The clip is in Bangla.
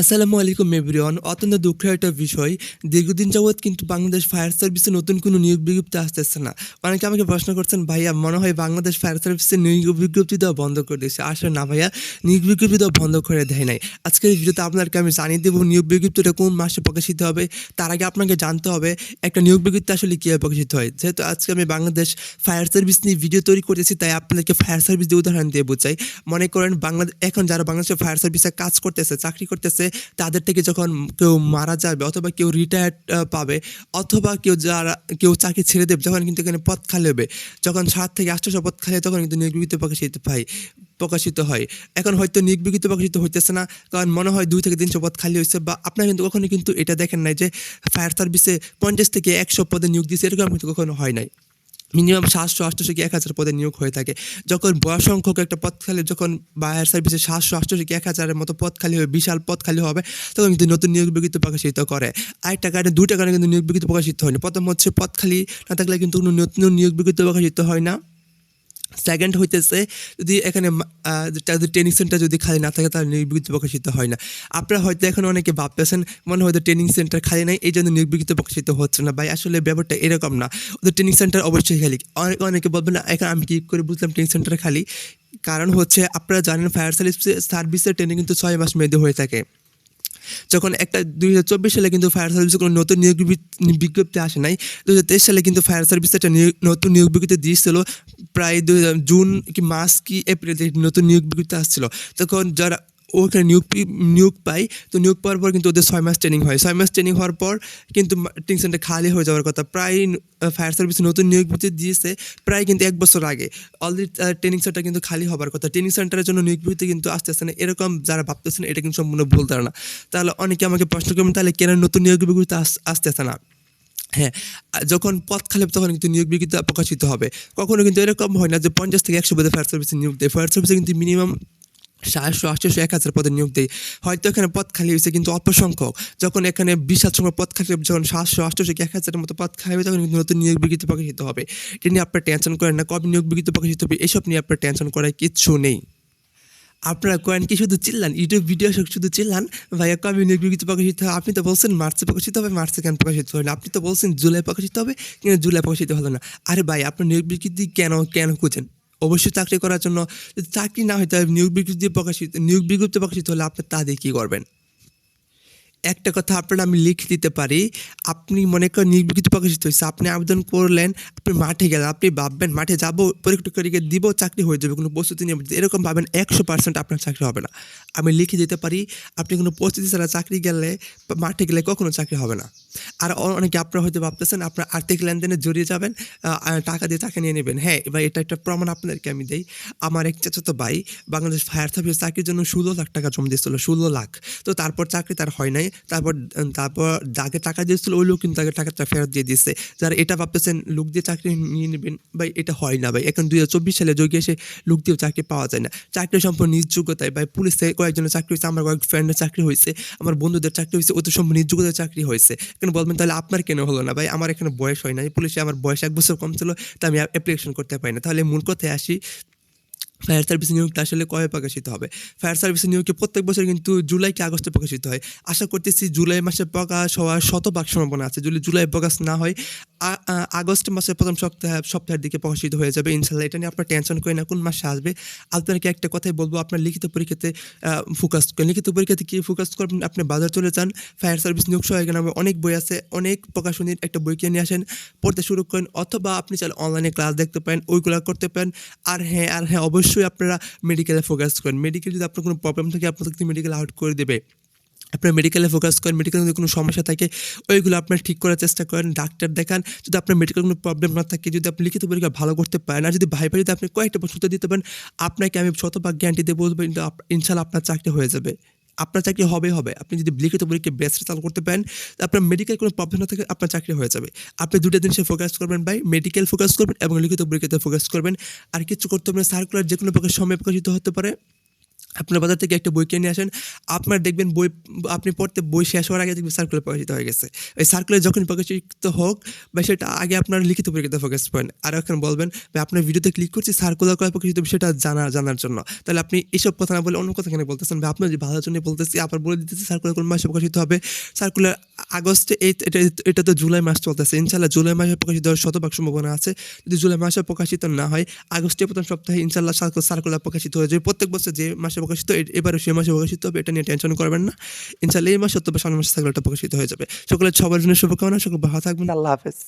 আসসালামু আলাইকুম এভরিওয়ান। অত্যন্ত দুঃখের একটা বিষয়, দীর্ঘদিন যাবৎ কিন্তু বাংলাদেশ ফায়ার সার্ভিসে নতুন কোনো নিয়োগ বিজ্ঞপ্তি আসতেছে না। অনেকে আমাকে প্রশ্ন করছেন, ভাইয়া, মনে হয় বাংলাদেশ ফায়ার সার্ভিসের নিয়োগ বিজ্ঞপ্তি দেওয়া বন্ধ করে দিয়েছে? আসলে না, ভাইয়া, নিয়োগ বিজ্ঞপ্তি দেওয়া বন্ধ করে দেয় নাই। আজকের ভিডিওতে আপনাকে আমি জানিয়ে দেবো নিয়োগ বিজ্ঞপ্তিটা কোন মাসে প্রকাশিত হবে, তার আগে আপনাকে জানতে হবে, একটা নিয়োগ বিজ্ঞপ্তি আসলে কীভাবে প্রকাশিত হয়। যেহেতু আজকে আমি বাংলাদেশ ফায়ার সার্ভিস নিয়ে ভিডিও তৈরি করেছি তাই আপনাদেরকে ফায়ার সার্ভিস দিয়ে উদাহরণ দিয়ে বোঝাই। মনে করেন বাংলাদেশ এখন যারা বাংলাদেশের ফায়ার সার্ভিসে কাজ করতেছে, চাকরি করতেছে তাদের থেকে যখন কেউ মারা যাবে অথবা কেউ রিটায়ার্ড পাবে, অথবা কেউ যারা, কেউ চাকরি ছেড়ে দেবে, যখন কিন্তু এখানে পথ খালি হবে। যখন সাত থেকে আটশোশো পদ খালি তখন কিন্তু বিজ্ঞপ্তি প্রকাশিত পাই প্রকাশিত হয়। এখন হয়তো বিজ্ঞপ্তি প্রকাশিত হইতেছে না, কারণ মনে হয় দুই থেকে তিনশো পদ খালি হয়েছে বা আপনারা কিন্তু কখনো কিন্তু এটা দেখেন নাই যে ফায়ার সার্ভিসে পঞ্চাশ থেকে একশো পদে নিয়োগ দিয়েছে, এরকম কিন্তু কখনো হয় নাই। মিনিমাম সাতশো আটশোশো কি এক হাজার পদে নিয়োগ হয়ে থাকে। যখন বয়স সংখ্যক একটা পদ খালি, যখন বায়ার সার্ভিসে সাতশো আটশোশো কি এক হাজারের মতো পদ খালি হবে, বিশাল পদ খালি হবে, তখন কিন্তু নতুন নিয়োগ বিজ্ঞপ্তি প্রকাশিত করে। আরেকটা কারণে, দুইটা কারণে কিন্তু নিয়োগ বিজ্ঞপ্তি প্রকাশিত হয় না প্রথম হচ্ছে পদ খালি না থাকলে কিন্তু কোনো নতুন নিয়োগ বিজ্ঞপ্তি প্রকাশিত হয় না। সেকেন্ড হইতেছে, যদি এখানে তাদের ট্রেনিং সেন্টার যদি খালি না থাকে, তাহলে নিয়োগ প্রকাশিত হয় না। আপনারা হয়তো এখন অনেকে ভাবতেছেন, মনে হয়তো ট্রেনিং সেন্টার খালি নাই এই জন্য নিয়োগ প্রকাশিত হচ্ছে না। ভাই, আসলে ব্যাপারটা এরকম না। ওদের ট্রেনিং সেন্টার অবশ্যই খালি। অনেকে অনেকে বলবেন না, এখন আমি কি করে বুঝলাম ট্রেনিং সেন্টার খালি? কারণ হচ্ছে, আপনারা জানেন ফায়ার সার্ভিস সার্ভিসের ট্রেনিং কিন্তু ছয় মাস মেয়াদে হয়ে থাকে। যখন একটা দুই হাজার চব্বিশ সালে কিন্তু ফায়ার সার্ভিসে কোনো নতুন নিয়োগ বিজ্ঞপ্তি- আসে নাই। দু হাজার তেইশ সালে কিন্তু ফায়ার সার্ভিস একটা নতুন নিয়োগ বিজ্ঞপ্তি দিয়েছিল। প্রায় দু হাজার জুন কি মাস কি এপ্রিল নতুন নিয়োগ বিজ্ঞপ্তি আসছিল। তখন যারা ওখানে নিয়োগ নিয়োগ পায়। তো নিয়োগ পাওয়ার পর কিন্তু ওদের ছয় মাস ট্রেনিং হয়। ছয় মাস ট্রেনিং হওয়ার পর কিন্তু ট্রেনিং সেন্টার খালি হয়ে যাওয়ার কথা। প্রায় ফায়ার সার্ভিস নতুন নিয়োগ বিজ্ঞপ্তি দিয়েছে প্রায় কিন্তু এক বছর আগে। অলরেডি ট্রেনিং সেন্টার কিন্তু খালি হবার কথা। ট্রেনিং সেন্টারের জন্য নিয়োগ বিজ্ঞপ্তি কিন্তু আসতেছে না, এরকম যারা ভাবতেছেন এটা কিন্তু সম্পূর্ণ ভুল ধারণা। তাহলে অনেকে আমাকে প্রশ্ন করবেন, তাহলে কেন নতুন নিয়োগ বিজ্ঞপ্তি আসতে আসতেছে না? হ্যাঁ যখন পথ খালি তখন কিন্তু নিয়োগ বিজ্ঞপ্তি প্রকাশিত হবে। কখনো কিন্তু এরকম হয় না যে পঞ্চাশ থেকে একশো পদে ফায়ার সার্ভিসে নিয়োগ দেয়। ফায়ার সার্ভিসে কিন্তু মিনিমাম সাতশো আটশোশো এক হাজার পদে নিয়োগ দেয়। হয়তো এখানে পদ খালি হয়েছে কিন্তু অল্প সংখ্যক। যখন এখানে বিশাল সংখ্যক পদ খালি যখন সাতশো আটশোশো কি এক হাজারের মতো পদ খালি হবে, তখন কিন্তু নতুন নিয়োগ বিজ্ঞপ্তি প্রকাশিত হবে। এটা নিয়ে আপনার টেনশন করেন না, কবে নিয়োগ বিজ্ঞপ্তি প্রকাশিত হবে, এসব নিয়ে আপনার টেনশন করার কিচ্ছু নেই। আপনারা কয়েন কি, শুধু চিল্লান ইউটিউব ভিডিও শুধু চিল্লান, ভাইয়া, কবে নিয়োগ বিজ্ঞপ্তি প্রকাশিত হবে? আপনি তো বলছেন মার্চে প্রকাশিত হবে, মার্চে কেন প্রকাশিত হয় না? আপনি তো বলছেন জুলাই প্রকাশিত হবে, কিন্তু জুলাই প্রকাশিত হলো না। আরে ভাই, আপনার নিয়োগ বিজ্ঞপ্তি কেন কেন খুঁজেন? অবশ্যই চাকরি করার জন্য চাকরি না হয় তাহলে নিয়োগ বিজ্ঞপ্তি প্রকাশিত, নিয়োগ বিজ্ঞপ্তি প্রকাশিত হলে আপনি তা দিয়ে কী করবেন? একটা কথা আপনার আমি লিখে দিতে পারি, আপনি মনে করেন নিয়োগ বিজ্ঞপ্তি প্রকাশিত হয়েছে আপনি আবেদন করলেন, আপনি মাঠে গেলেন, আপনি ভাববেন মাঠে যাব, পরীক্ষা টরীক্ষা দিব, চাকরি হয়ে যাবে, কোনো প্রস্তুতি নিয়ে এরকম ভাবেন একশো পার্সেন্ট আপনার চাকরি হবে না। আমি লিখে দিতে পারি, আপনি কোনো প্রস্তুতি ছাড়া চাকরি গেলে মাঠে গেলে কখনো চাকরি হবে না। আর অনেকে আপনারা হয়তো ভাবতেছেন আপনার আর্থিক লেনদেনে জড়িয়ে যাবেন টাকা দিয়ে টাকা নিয়ে নেবেন। হ্যাঁ এবার এটা একটা প্রমাণ আপনাদেরকে আমি দেই। আমার এক চাচাতো ভাই বাংলাদেশ ফায়ার সার্ভিস চাকরির জন্য ষোলো লাখ টাকা জমা দিয়েছিল, ষোলো লাখ। তো তারপর চাকরি তার হয় নাই। তারপর তারপর যাকে টাকা দিয়েছিল ওই লোক কিন্তু তাকে টাকাটা ফেরত দিয়ে দিচ্ছে যারা এটা ভাবতেছেন লোক দিয়ে চাকরি নিয়ে নেবেন, ভাই এটা হয় না, ভাই। এখন দুই হাজার চব্বিশ সালে যোগে এসে লোক দিয়েও চাকরি পাওয়া যায় না। চাকরি সম্পূর্ণ নিজ যোগ্যতায় ভাই, পুলিশে কয়েকজনের চাকরি হয়েছে, আমার কয়েক ফ্রেন্ডের চাকরি হয়েছে, আমার বন্ধুদের চাকরি হয়েছে, ওদের সম্পূর্ণ নিজযোগ্যতার চাকরি হয়েছে। এখন বলবেন, তাহলে আপনার কেন হলো না? ভাই, আমার এখানে বয়স হয় না পুলিশে আমার বয়স এক বছর কম ছিল তা আমি অ্যাপ্লিকেশন করতে পারি না। তাহলে মূল কথায় আসি ফায়ার সার্ভিস নিয়োগটা আসলে কবে প্রকাশিত হবে? ফায়ার সার্ভিস নিয়োগকে প্রত্যেক বছর কিন্তু জুলাই কি আগস্টে প্রকাশিত হয়। আশা করতেছি জুলাই মাসে প্রকাশ হওয়ার শতভাগ সম্ভাবনা আছে। যদি জুলাই প্রকাশ না হয় আগস্ট মাসের প্রথম সপ্তাহ, সপ্তাহের দিকে প্রকাশিত হয়ে যাবে। ইনশাল্লাহ এটা নিয়ে আপনার টেনশন করেন না, কোন মাসে আসবে। আপনাকে একটা কথাই বলব, আপনার লিখিত পরীক্ষাতে ফোকাস করেন লিখিত পরীক্ষাতে কি ফোকাস করবেন? আপনি বাজার চলে যান ফায়ার সার্ভিস নিয়োগ সহায়ক নামে অনেক বই আছে, অনেক প্রকাশনীর একটা বই কিনে নিয়ে আসেন, পড়তে শুরু করেন, অথবা আপনি চাইলে অনলাইনে ক্লাস দেখতে পারেন, ওইগুলো করতে পারেন। আর হ্যাঁ আর হ্যাঁ অবশ্যই আপনারা মেডিকেলে ফোকাস করেন। মেডিকেল যদি আপনার কোনো প্রবলেম থাকে আপনাকে মেডিকেল আউট করে দেবে। আপনার মেডিকেলে ফোকাস করেন মেডিকেলে যদি কোনো সমস্যা থাকে, ওইগুলো আপনার ঠিক করার চেষ্টা করেন, ডাক্তার দেখান। যদি আপনার মেডিকেল কোনো প্রবলেম না থাকে, যদি আপনি লিখিত পরীক্ষা ভালো করতে পারেন, আর যদি ভাই ভাই যদি আপনি কয়েকটা প্রশ্ন দিতে পারেন, আপনাকে আমি শতভাগ গ্যারান্টি আপ- ইনশাল্লাহ আপনার চাকরি হয়ে যাবে। আপনার চাকরি হবে হবে। আপনি যদি লিখিত পরীক্ষা বেস্ট চালু করতে পারেন, আপনার মেডিকেল কোনো প্রবলেম না থাকে, আপনার চাকরি হয়ে যাবে। আপনি দুটো জিনিসে ফোকাস করবেন ভাই মেডিকেল ফোকাস করবেন এবং লিখিত পরীক্ষাতে ফোকাস করবেন। আর কিছু করতে হবে সার্কুলার যে কোনো প্রকার সময় প্রকাশিত হতে পারে। আপনার বাজার থেকে একটা বই কিনে আসেন, আপনার দেখবেন বই, আপনি পড়তে বই শেষ হওয়ার আগে দেখবেন সার্কুলার প্রকাশিত হয়ে গেছে। এই সার্কুলার যখন প্রকাশিত হোক, বা সেটা আগে আপনার লিখিত পরীক্ষাতে ফোকাস করেন। আর এখন বলবেন, ভাই, আপনার ভিডিওতে ক্লিক করছি সার্কুলার করা প্রকাশিত বিষয়টা জানা, জানার জন্য। তাহলে আপনি এসব কথা না বলে অন্য কথা কেন বলতেছেন, ভাই, আপনার যে ভালোর জন্য বলতেছি, আবার বলে দিতেছি সার্কুলার কোন মাসে প্রকাশিত হবে? সার্কুলার আগস্টে এটা এটা তো জুলাই মাস চলতেছে। ইনশাল্লাহ জুলাই মাসে প্রকাশিত হওয়ার শতভাগ সম্ভাবনা আছে। যদি জুলাই মাসে প্রকাশিত না হয়, আগস্টের প্রথম সপ্তাহে ইনশাল্লাহ সার্কুলার প্রকাশিত হয়ে যাবে। প্রত্যেক বছর যে মাসে প্রকাশিত এবার সে মাসে প্রকাশিত হবে, এটা নিয়ে টেনশন করবেন না। ইনশাল্লাহ এই মাসে অথবা সামনের মাসে সার্কুলারটা প্রকাশিত হয়ে যাবে। সকলের সবার জন্য শুভকামনা, সকল ভালো থাকবেন। আল্লাহ হাফেজ।